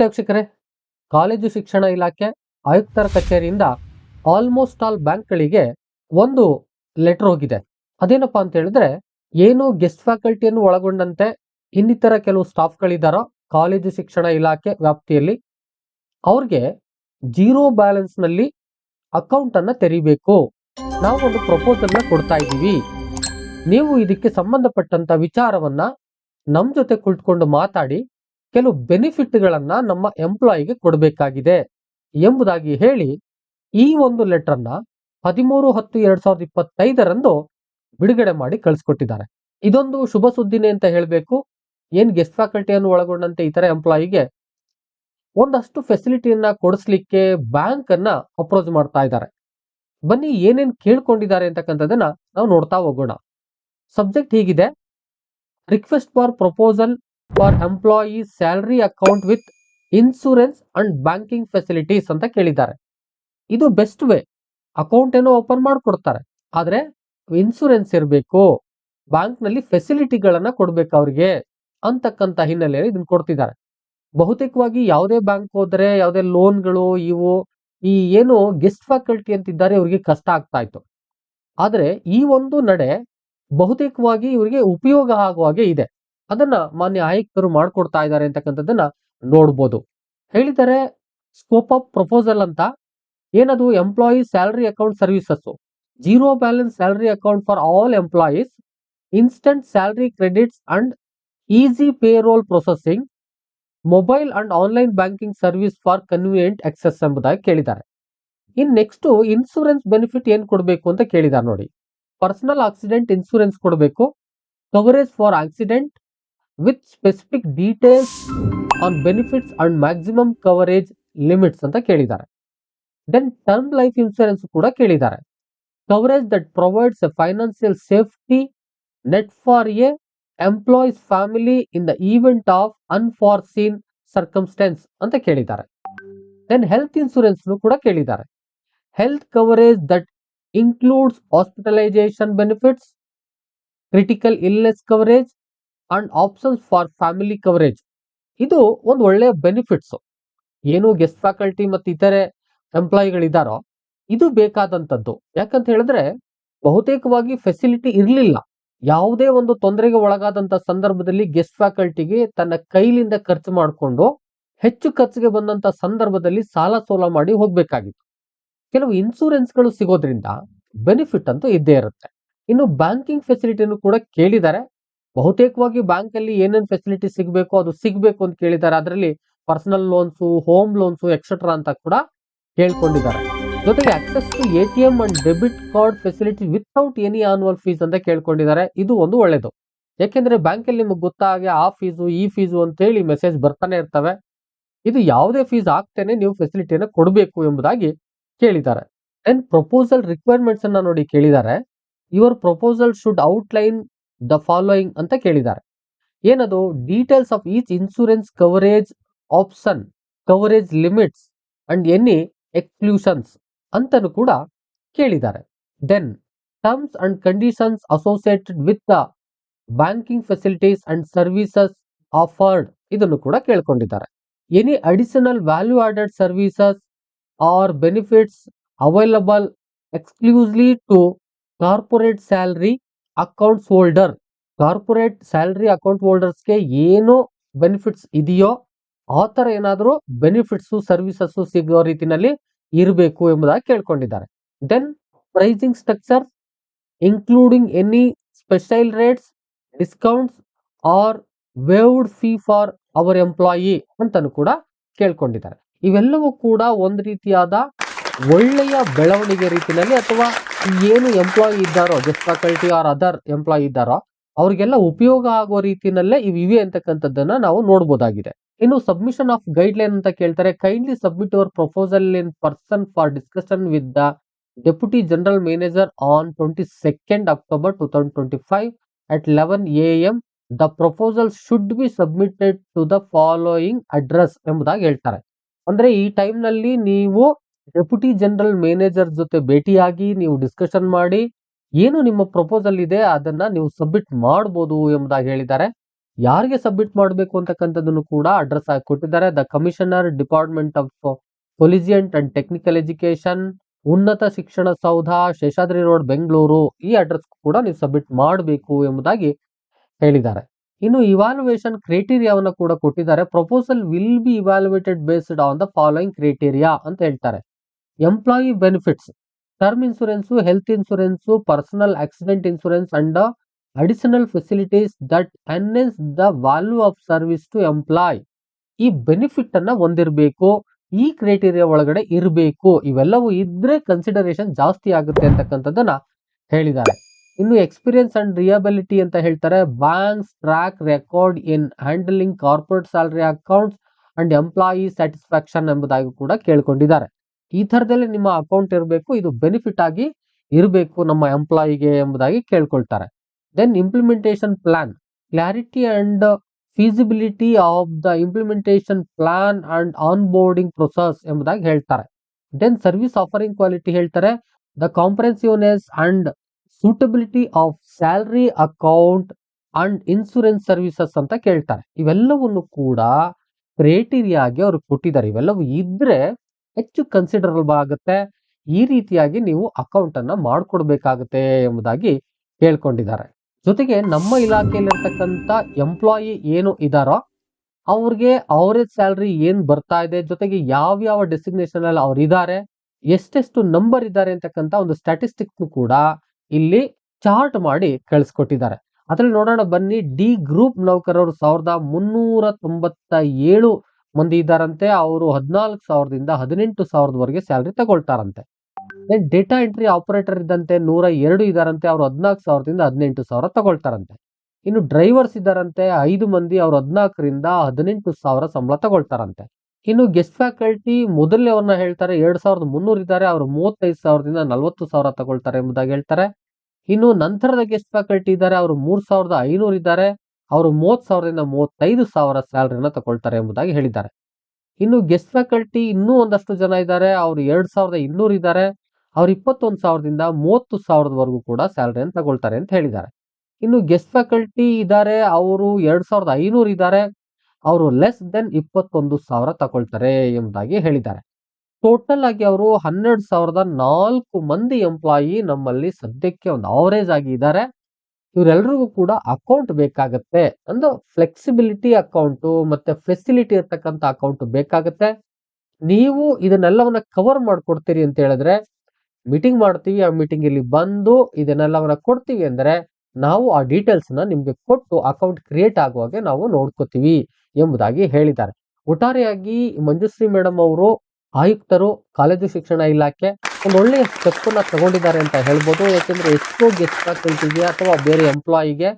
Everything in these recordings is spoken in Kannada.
ವೀಕ್ಷಕರೇ, ಕಾಲೇಜು ಶಿಕ್ಷಣ ಇಲಾಖೆ ಆಯುಕ್ತರ ಕಚೇರಿಯಿಂದ ಆಲ್ಮೋಸ್ಟ್ ಆಲ್ ಬ್ಯಾಂಕ್ಗಳಿಗೆ ಒಂದು ಲೆಟರ್ ಹೋಗಿದೆ. ಅದೇನಪ್ಪ ಅಂತ ಹೇಳಿದ್ರೆ, ಏನು ಗೆಸ್ಟ್ ಫ್ಯಾಕಲ್ಟಿಯನ್ನು ಒಳಗೊಂಡಂತೆ ಇನ್ನಿತರ ಕೆಲವು ಸ್ಟಾಫ್ಗಳಿದ್ದಾರೋ ಕಾಲೇಜು ಶಿಕ್ಷಣ ಇಲಾಖೆ ವ್ಯಾಪ್ತಿಯಲ್ಲಿ, ಅವ್ರಿಗೆ ಜೀರೋ ಬ್ಯಾಲೆನ್ಸ್ನಲ್ಲಿ ಅಕೌಂಟ್ ಅನ್ನ ತೆರಿಬೇಕು. ನಾವು ಒಂದು ಪ್ರಪೋಸಲ್ನ ಕೊಡ್ತಾ ಇದ್ದೀವಿ. ನೀವು ಇದಕ್ಕೆ ಸಂಬಂಧಪಟ್ಟಂತ ವಿಚಾರವನ್ನ ನಮ್ಮ ಜೊತೆ ಕುಳಿತುಕೊಂಡು ಮಾತಾಡಿ ಕೆಲವು ಬೆನಿಫಿಟ್ಗಳನ್ನ ನಮ್ಮ ಎಂಪ್ಲಾಯಿಗೆ ಕೊಡಬೇಕಾಗಿದೆ ಎಂಬುದಾಗಿ ಹೇಳಿ ಈ ಒಂದು ಲೆಟರ್ನ ಹದಿಮೂರು ಹತ್ತು ಎರಡ್ ಸಾವಿರದ ಇಪ್ಪತ್ತೈದರಂದು ಬಿಡುಗಡೆ ಮಾಡಿ ಕಳಿಸ್ಕೊಟ್ಟಿದ್ದಾರೆ. ಇದೊಂದು ಶುಭ ಸುದ್ದಿನೇ ಅಂತ ಹೇಳಬೇಕು. ಏನ್ ಗೆಸ್ಟ್ ಫ್ಯಾಕಲ್ಟಿಯನ್ನು ಒಳಗೊಂಡಂತೆ ಇತರ ಎಂಪ್ಲಾಯಿಗೆ ಒಂದಷ್ಟು ಫೆಸಿಲಿಟಿಯನ್ನ ಕೊಡಿಸ್ಲಿಕ್ಕೆ ಬ್ಯಾಂಕ್ ಅನ್ನ ಅಪ್ರೋಚ್ ಮಾಡ್ತಾ ಇದ್ದಾರೆ. ಬನ್ನಿ ಏನೇನ್ ಕೇಳ್ಕೊಂಡಿದ್ದಾರೆ ಅಂತಕ್ಕಂಥದ್ದನ್ನ ನಾವು ನೋಡ್ತಾ ಹೋಗೋಣ. ಸಬ್ಜೆಕ್ಟ್ ಹೀಗಿದೆ. Request for proposal for employees salary account with insurance and banking facilities ಅಂತ ಕೇಳಿದ್ದಾರೆ. ಇದು ಬೆಸ್ಟ್ ವೇ ಅಕೌಂಟ್ ಏನೋ ಓಪನ್ ಮಾಡಿಕೊಡ್ತಾರೆ. ಆದರೆ ಇನ್ಸೂರೆನ್ಸ್ ಇರಬೇಕು. ಬ್ಯಾಂಕ್ನಲ್ಲಿ ಫೆಸಿಲಿಟಿಗಳನ್ನ ಅವರಿಗೆ ಅಂತಕ್ಕಂಥ ಹಿನ್ನೆಲೆಯಲ್ಲಿ ಇದನ್ನು ಕೊಡ್ತಿದ್ದಾರೆ. ಬಹುತೇಕವಾಗಿ ಯಾವುದೇ ಬ್ಯಾಂಕ್ ಹೋದರೆ, ಯಾವುದೇ ಲೋನ್ಗಳು ಇವು, ಈ ಏನು ಗೆಸ್ಟ್ ಫ್ಯಾಕಲ್ಟಿ ಅಂತಿದ್ದಾರೆ, ಇವರಿಗೆ ಕಷ್ಟ ಆಗ್ತಾ ಇತ್ತು. ಆದರೆ ಈ ಒಂದು ನಡೆ ಬಹುತೇಕವಾಗಿ ಇವರಿಗೆ ಉಪಯೋಗ ಆಗುವ ಹಾಗೆ ಇದೆ. ಅದನ್ನ ಮಾನ್ಯ ಆಯುಕ್ತರು ಮಾಡ್ಕೊಡ್ತಾ ಇದ್ದಾರೆ ಅಂತಕ್ಕಂಥದ್ದನ್ನ ನೋಡ್ಬೋದು. ಹೇಳಿದರೆ ಸ್ಕೋಪ್ ಆಫ್ ಪ್ರಪೋಸಲ್ ಅಂತ ಏನದು? Employee salary account services zero balance salary account for all employees instant salary credits and easy payroll processing mobile and online banking service for convenient access ಎಂಬುದಾಗಿ ಕೇಳಿದ್ದಾರೆ. ಇನ್ ನೆಕ್ಸ್ಟ್ ಇನ್ಸೂರೆನ್ಸ್ ಬೆನಿಫಿಟ್ ಏನ್ ಕೊಡಬೇಕು ಅಂತ ಕೇಳಿದ್ದಾರೆ ನೋಡಿ. ಪರ್ಸನಲ್ ಆಕ್ಸಿಡೆಂಟ್ ಇನ್ಸೂರೆನ್ಸ್ ಕೊಡಬೇಕು. Coverage for accident with specific details on benefits and maximum coverage limits ಅಂತ ಕೇಳಿದ್ದಾರೆ. ದೆನ್ ಟರ್ಮ್ ಲೈಫ್ ಇನ್ಶೂರೆನ್ಸ್ ಕೂಡ ಕೇಳಿದ್ದಾರೆ. Coverage that provides a financial safety net for a employees family in the event of unforeseen circumstances ಅಂತ ಕೇಳಿದ್ದಾರೆ. ದೆನ್ ಹೆಲ್ತ್ ಇನ್ಶೂರೆನ್ಸ್ ಕೂಡ ಕೇಳಿದ್ದಾರೆ. Health coverage that includes hospitalisation benefits critical illness coverage and options for family coverage ಇದು ಒಂದು ಒಳ್ಳೆಯ ಬೆನಿಫಿಟ್ಸ್ ಏನು ಗೆಸ್ಟ್ ಫ್ಯಾಕಲ್ಟಿ ಮತ್ತು ಇತರೆ ಎಂಪ್ಲಾಯಿಗಳಿದಾರೋ ಇದು ಬೇಕಾದಂಥದ್ದು ಯಾಕಂತ ಹೇಳಿದ್ರೆ, ಬಹುತೇಕವಾಗಿ ಫೆಸಿಲಿಟಿ ಇರಲಿಲ್ಲ. ಯಾವುದೇ ಒಂದು ತೊಂದರೆಗೆ ಒಳಗಾದಂಥ ಸಂದರ್ಭದಲ್ಲಿ ಗೆಸ್ಟ್ ಫ್ಯಾಕಲ್ಟಿಗೆ ತನ್ನ ಕೈಲಿಂದ ಖರ್ಚು ಮಾಡಿಕೊಂಡು ಹೆಚ್ಚು ಖರ್ಚಿಗೆ ಬಂದಂಥ ಸಂದರ್ಭದಲ್ಲಿ ಸಾಲ ಸೋಲ ಮಾಡಿ ಹೋಗಬೇಕಾಗಿತ್ತು. ಕೆಲವು ಇನ್ಸೂರೆನ್ಸ್ಗಳು ಸಿಗೋದ್ರಿಂದ ಬೆನಿಫಿಟ್ ಅಂತೂ ಇದ್ದೇ ಇರುತ್ತೆ. ಇನ್ನು ಬ್ಯಾಂಕಿಂಗ್ ಫೆಸಿಲಿಟಿನೂ ಕೂಡ ಕೇಳಿದ್ದಾರೆ ಬಹುತೇಕವಾಗಿ ಬ್ಯಾಂಕ್ ಅಲ್ಲಿ ಏನೇನು ಫೆಸಿಲಿಟಿ ಸಿಗಬೇಕು ಅದು ಸಿಗಬೇಕು ಅಂತ ಕೇಳಿದ್ದಾರೆ. ಅದರಲ್ಲಿ personal loans home loans etcetera ಅಂತ ಕೂಡ ಕೇಳ್ಕೊಂಡಿದ್ದಾರೆ ಜೊತೆಗೆ access to A T M and debit card facility without any annual fees ಅಂತ ಕೇಳ್ಕೊಂಡಿದ್ದಾರೆ. ಇದು ಒಂದು ಒಳ್ಳೇದು. ಯಾಕೆಂದ್ರೆ ಬ್ಯಾಂಕ್ ಅಲ್ಲಿ ನಿಮ್ಗೆ ಗೊತ್ತಾಗೆ ಆ ಫೀಸು ಈ ಫೀಸು ಅಂತ ಹೇಳಿ ಮೆಸೇಜ್ ಬರ್ತಾನೆ ಇರ್ತವೆ. ಇದು ಯಾವುದೇ ಫೀಸ್ ಆಗ್ತೇನೆ ನೀವು ಫೆಸಿಲಿಟಿಯನ್ನು ಕೊಡಬೇಕು ಎಂಬುದಾಗಿ ಕೇಳಿದ್ದಾರೆ. ಅಂಡ್ ಪ್ರಪೋಸಲ್ ರಿಕ್ವೈರ್ಮೆಂಟ್ಸ್ ಅನ್ನ ನೋಡಿ ಕೇಳಿದ್ದಾರೆ. Your proposal should outline the following ಅಂತ ಕೇಳಿದ್ದಾರೆ. ಏನದು? Details of each insurance coverage option, coverage limits and any exclusions ಅಂತಾನೂ ಕೂಡ ಕೇಳಿದ್ದಾರೆ. Then, terms and conditions associated with the banking facilities and services offered ಇದನ್ನು ಕೂಡ ಕೇಳ್ಕೊಂಡಿದ್ದಾರೆ. Any additional value added services or benefits available exclusively to corporate salary accounts holder corporate salary account ಹೋಲ್ಡರ್ಸ್ಗೆ ಏನು ಬೆನಿಫಿಟ್ಸ್ ಇದೆಯೋ ಆ ಥರ ಏನಾದರೂ ಬೆನಿಫಿಟ್ಸು ಸರ್ವಿಸಸ್ ಸಿಗೋ ರೀತಿಯಲ್ಲಿ ಇರಬೇಕು ಎಂಬುದಾಗಿ ಕೇಳ್ಕೊಂಡಿದ್ದಾರೆ. Then pricing structure including any special rates discounts or waived fee for our employee ಅಂತಲೂ ಕೂಡ ಕೇಳ್ಕೊಂಡಿದ್ದಾರೆ. ಇವೆಲ್ಲವೂ ಕೂಡ ಒಂದು ರೀತಿಯಾದ ಒಳ್ಳೆಯ ಬೆಳವಣಿಗೆ ರೀತಿಯಲ್ಲಿ ಅಥವಾ ಏನು ಎಂಪ್ಲಾಯಿ ಇದ್ದಾರೋ just faculty or other employee ಇದ್ದಾರೋ, ಅವ್ರಿಗೆಲ್ಲ ಉಪಯೋಗ ಆಗೋ ರೀತಿಯಲ್ಲೇ ಇವು ಇವೆ ಅಂತಕ್ಕಂಥದ್ದನ್ನ ನಾವು ನೋಡಬಹುದಾಗಿದೆ ಇನ್ನು ಸಬ್ಮಿಷನ್ ಆಫ್ ಗೈಡ್ ಲೈನ್ ಅಂತ ಕೇಳ್ತಾರೆ. Kindly submit our proposal in person for discussion with the deputy general manager on twenty second October two thousand twenty five at eleven A M the proposal should be submitted to the following address ಎಂಬುದಾಗಿ ಹೇಳ್ತಾರೆ. ಅಂದ್ರೆ ಈ ಟೈಮ್ನಲ್ಲಿ ನೀವು ಡೆಪ್ಯೂಟಿ ಜನರಲ್ ಮ್ಯಾನೇಜರ್ ಜೊತೆ ಭೇಟಿಯಾಗಿ ನೀವು ಡಿಸ್ಕಷನ್ ಮಾಡಿ ಏನು ನಿಮ್ಮ ಪ್ರಪೋಸಲ್ ಇದೆ ಅದನ್ನ ನೀವು ಸಬ್ಮಿಟ್ ಮಾಡಬಹುದು ಎಂಬುದಾಗಿ ಹೇಳಿದ್ದಾರೆ. ಯಾರಿಗೆ ಸಬ್ಮಿಟ್ ಮಾಡಬೇಕು ಅಂತಕ್ಕಂಥದ್ದನ್ನು ಕೂಡ ಅಡ್ರೆಸ್ ಆಗಿ ಕೊಟ್ಟಿದ್ದಾರೆ. The commissioner department of collegiate and technical education Unnata Shikshana Soudha, Seshadri road, Bengaluru ಈ ಅಡ್ರೆಸ್ ಕೂಡ ನೀವು ಸಬ್ಮಿಟ್ ಮಾಡಬೇಕು ಎಂಬುದಾಗಿ ಹೇಳಿದ್ದಾರೆ. ಇನ್ನು ಇವಾಲ್ಯುವೇಷನ್ ಕ್ರೈಟೀರಿಯಾವನ್ನು ಕೂಡ ಕೊಟ್ಟಿದ್ದಾರೆ. Proposal will be evaluated based on the following criteria ಅಂತ ಹೇಳ್ತಾರೆ. Employee benefits term insurance health insurance personal accident insurance and additional facilities that enhance the value of service to employ ಈ ಬೆನಿಫಿಟ್ ಅನ್ನ ಹೊಂದಿರಬೇಕು, ಈ ಕ್ರೈಟೀರಿಯಾ ಒಳಗಡೆ ಇರಬೇಕು. ಇವೆಲ್ಲವೂ ಇದ್ರೆ ಕನ್ಸಿಡರೇಷನ್ ಜಾಸ್ತಿ ಆಗುತ್ತೆ ಅಂತಕ್ಕಂಥದ್ದನ್ನ ಹೇಳಿದ್ದಾರೆ. ಇನ್ನು ಎಕ್ಸ್ಪೀರಿಯನ್ಸ್ ಅಂಡ್ ರಿಯಬಿಲಿಟಿ ಅಂತ ಹೇಳ್ತಾರೆ. Bank's track record in handling corporate salary accounts and employee satisfaction ಎಂಬುದಾಗಿ ಕೂಡ ಕೇಳ್ಕೊಂಡಿದ್ದಾರೆ. ಈ ಥರದಲ್ಲಿ ನಿಮ್ಮ ಅಕೌಂಟ್ ಇರಬೇಕು, ಇದು ಬೆನಿಫಿಟ್ ಆಗಿ ಇರಬೇಕು ನಮ್ಮ ಎಂಪ್ಲಾಯಿಗೆ ಎಂಬುದಾಗಿ ಕೇಳ್ಕೊಳ್ತಾರೆ. Then implementation plan clarity and feasibility of the implementation plan and onboarding process ಎಂಬುದಾಗಿ ಹೇಳ್ತಾರೆ. ದೆನ್ ಸರ್ವಿಸ್ ಆಫರಿಂಗ್ ಕ್ವಾಲಿಟಿ ಹೇಳ್ತಾರೆ the comprehensiveness and suitability of salary account and insurance services ಅಂತ ಕೇಳ್ತಾರೆ. ಇವೆಲ್ಲವನ್ನು ಕೂಡ ಕ್ರೈಟೀರಿಯಾಗಿ ಅವರು ಕೊಟ್ಟಿದ್ದಾರೆ. ಇವೆಲ್ಲವೂ ಇದ್ರೆ ಹೆಚ್ಚು ಕನ್ಸಿಡರಬಲ್ ಆಗುತ್ತೆ. ಈ ರೀತಿಯಾಗಿ ನೀವು ಅಕೌಂಟ್ ಅನ್ನ ಮಾಡ್ಕೊಡ್ಬೇಕಾಗುತ್ತೆ ಎಂಬುದಾಗಿ ಹೇಳ್ಕೊಂಡಿದ್ದಾರೆ. ಜೊತೆಗೆ ನಮ್ಮ ಇಲಾಖೆಯಲ್ಲಿರ್ತಕ್ಕಂಥ ಎಂಪ್ಲಾಯಿ ಏನು ಇದ್ದಾರೋ ಅವ್ರಿಗೆ ಅವರೇಜ್ ಸ್ಯಾಲ್ರಿ ಏನ್ ಬರ್ತಾ ಇದೆ, ಜೊತೆಗೆ ಯಾವ ಯಾವ ಡೆಸಿಗ್ನೇಷನ್ ಅಲ್ಲಿ ಅವ್ರು ಇದ್ದಾರೆ ಎಷ್ಟೆಷ್ಟು ನಂಬರ್ ಇದ್ದಾರೆ ಅಂತಕ್ಕಂಥ ಒಂದು ಸ್ಟ್ಯಾಟಿಸ್ಟಿಕ್ಸ್ ಕೂಡ ಇಲ್ಲಿ ಚಾರ್ಟ್ ಮಾಡಿ ಕಳಿಸ್ಕೊಟ್ಟಿದ್ದಾರೆ. ಅದ್ರಲ್ಲಿ ನೋಡೋಣ ಬನ್ನಿ ಡಿ ಗ್ರೂಪ್ ನೌಕರರು ಸಾವಿರದ ಮುನ್ನೂರ ತೊಂಬತ್ತ ಏಳು ಮಂದಿ ಇದ್ದಾರಂತೆ, ಅವರು ಹದಿನಾಲ್ಕು ಸಾವಿರದಿಂದ ಹದಿನೆಂಟು ಸಾವಿರದವರೆಗೆ ಸ್ಯಾಲ್ರಿ ತಗೊಳ್ತಾರಂತೆ. ದೆನ್ ಡೇಟಾ ಎಂಟ್ರಿ ಆಪರೇಟರ್ ಇದ್ದಂತೆ ನೂರ ಎರಡು ಇದ್ದಾರಂತೆ, ಅವರು ಹದಿನಾಲ್ಕು ಸಾವಿರದಿಂದ ಹದಿನೆಂಟು ಸಾವಿರ ತಗೊಳ್ತಾರಂತೆ. ಇನ್ನು ಡ್ರೈವರ್ಸ್ ಇದ್ದಾರಂತೆ, ಐದು ಮಂದಿ ಅವ್ರು ಹದಿನಾಲ್ಕರಿಂದ ಹದಿನೆಂಟು ಸಾವಿರ ಸಂಬಳ ತಗೊಳ್ತಾರಂತೆ. ಇನ್ನು ಗೆಸ್ಟ್ ಫ್ಯಾಕಲ್ಟಿ ಮೊದಲನೇವ್ರನ್ನ ಹೇಳ್ತಾರೆ, ಎರಡು ಸಾವಿರದ ಮುನ್ನೂರು ಇದ್ದಾರೆ, ಅವರು ಮೂವತ್ತೈದು ಸಾವಿರದಿಂದ ನಲವತ್ತು ಸಾವಿರ ತಗೊಳ್ತಾರೆ ಎಂಬುದಾಗಿ ಹೇಳ್ತಾರೆ. ಇನ್ನು ನಂತರದ ಗೆಸ್ಟ್ ಫ್ಯಾಕಲ್ಟಿ ಇದ್ದಾರೆ, ಅವರು ಮೂರು ಸಾವಿರದ ಐನೂರು ಇದ್ದಾರೆ. ಅವರು ಮೂವತ್ತು ಸಾವಿರದಿಂದ ಮೂವತ್ತೈದು ಸಾವಿರ ಸ್ಯಾಲರಿನ ತಗೊಳ್ತಾರೆ ಎಂಬುದಾಗಿ ಹೇಳಿದ್ದಾರೆ. ಇನ್ನು ಗೆಸ್ಟ್ ಫ್ಯಾಕಲ್ಟಿ ಇನ್ನೂ ಒಂದಷ್ಟು ಜನ ಇದ್ದಾರೆ. ಅವರು ಎರಡು ಸಾವಿರದ ಇನ್ನೂರು ಇದ್ದಾರೆ. ಅವ್ರು ಇಪ್ಪತ್ತೊಂದು ಸಾವಿರದಿಂದ ಮೂವತ್ತು ಸಾವಿರದವರೆಗೂ ಕೂಡ ಸ್ಯಾಲ್ರಿಯನ್ನು ತಗೊಳ್ತಾರೆ ಅಂತ ಹೇಳಿದ್ದಾರೆ. ಇನ್ನು ಗೆಸ್ಟ್ ಫ್ಯಾಕಲ್ಟಿ ಇದ್ದಾರೆ. ಅವರು ಎರಡು ಸಾವಿರದ ಐನೂರು ಇದ್ದಾರೆ. ಅವರು ಲೆಸ್ ದೆನ್ ಇಪ್ಪತ್ತೊಂದು ಸಾವಿರ ತಗೊಳ್ತಾರೆ ಎಂಬುದಾಗಿ ಹೇಳಿದ್ದಾರೆ. ಟೋಟಲ್ ಆಗಿ ಅವರು ಹನ್ನೆರಡು ಸಾವಿರದ ನಾಲ್ಕು ಮಂದಿ ಎಂಪ್ಲಾಯಿ ನಮ್ಮಲ್ಲಿ ಸದ್ಯಕ್ಕೆ ಒಂದು ಅವರೇಜ್ ಆಗಿ ಇದ್ದಾರೆ. ಇವರೆಲ್ರಿಗೂ ಕೂಡ ಅಕೌಂಟ್ ಬೇಕಾಗತ್ತೆ. ಒಂದು ಫ್ಲೆಕ್ಸಿಬಿಲಿಟಿ ಅಕೌಂಟು ಮತ್ತೆ ಫೆಸಿಲಿಟಿ ಇರ್ತಕ್ಕಂಥ ಅಕೌಂಟ್ ಬೇಕಾಗತ್ತೆ. ನೀವು ಇದನ್ನೆಲ್ಲವನ್ನ ಕವರ್ ಮಾಡ್ಕೊಡ್ತೀರಿ ಅಂತ ಹೇಳಿದ್ರೆ ಮೀಟಿಂಗ್ ಮಾಡ್ತೀವಿ, ಆ ಮೀಟಿಂಗ್ ಇಲ್ಲಿ ಬಂದು ಇದನ್ನೆಲ್ಲವನ್ನ ಕೊಡ್ತೀವಿ ಅಂದ್ರೆ, ನಾವು ಆ ಡೀಟೇಲ್ಸ್ನ ನಿಮ್ಗೆ ಕೊಟ್ಟು ಅಕೌಂಟ್ ಕ್ರಿಯೇಟ್ ಆಗುವಾಗೆ ನಾವು ನೋಡ್ಕೋತೀವಿ ಎಂಬುದಾಗಿ ಹೇಳಿದ್ದಾರೆ. ಒಟ್ಟಾರೆಯಾಗಿ ಮಂಜುಶ್ರೀ ಮೇಡಮ್ ಅವರು, ಆಯುಕ್ತರು, ಕಾಲೇಜು ಶಿಕ್ಷಣ ಇಲಾಖೆ ಒಂದು ಒಳ್ಳೆಯ ಸ್ಟೆಪ್ಪನ್ನು ತಗೊಂಡಿದ್ದಾರೆ ಅಂತ ಹೇಳ್ಬೋದು. ಯಾಕೆಂದರೆ ಎಷ್ಟೋ ಗೆಸ್ಟ್ ಫ್ಯಾಕಲ್ಟಿಗೆ ಅಥವಾ ಬೇರೆ ಎಂಪ್ಲಾಯಿಗೆ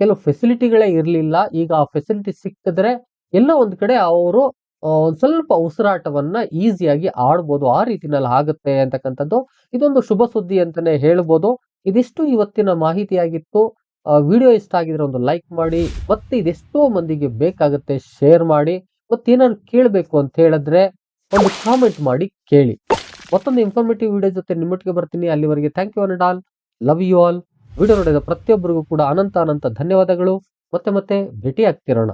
ಕೆಲವು ಫೆಸಿಲಿಟಿಗಳೇ ಇರಲಿಲ್ಲ. ಈಗ ಆ ಫೆಸಿಲಿಟಿ ಸಿಕ್ಕಿದ್ರೆ ಎಲ್ಲೋ ಒಂದು ಕಡೆ ಅವರು ಒಂದು ಸ್ವಲ್ಪ ಉಸಿರಾಟವನ್ನು ಈಸಿಯಾಗಿ ಆಡ್ಬೋದು. ಆ ರೀತಿನಲ್ಲಿ ಆಗುತ್ತೆ ಅಂತಕ್ಕಂಥದ್ದು ಇದೊಂದು ಶುಭ ಸುದ್ದಿ ಅಂತಾನೆ ಹೇಳ್ಬೋದು. ಇದಿಷ್ಟು ಇವತ್ತಿನ ಮಾಹಿತಿಯಾಗಿತ್ತು. ವಿಡಿಯೋ ಇಷ್ಟ ಆಗಿದ್ರೆ ಒಂದು ಲೈಕ್ ಮಾಡಿ, ಮತ್ತೆ ಇದೆಷ್ಟೋ ಮಂದಿಗೆ ಬೇಕಾಗುತ್ತೆ ಶೇರ್ ಮಾಡಿ, ಮತ್ತೇನಾದ್ರು ಕೇಳಬೇಕು ಅಂತ ಹೇಳಿದ್ರೆ ಒಂದು ಕಾಮೆಂಟ್ ಮಾಡಿ ಕೇಳಿ. ಮತ್ತೊಂದು ಇನ್ಫಾರ್ಮೇಟಿವ್ ವಿಡಿಯೋ ಜೊತೆ ನಿಮ್ಮೊಟ್ಟಿಗೆ ಬರ್ತೀನಿ. ಅಲ್ಲಿವರೆಗೆ thank you and all love you all video ನೋಡಿದ ಪ್ರತಿಯೊಬ್ಬರಿಗೂ ಕೂಡ ಅನಂತ ಅನಂತ ಧನ್ಯವಾದಗಳು. ಮತ್ತೆ ಮತ್ತೆ ಭೇಟಿ ಆಗ್ತಿರೋಣ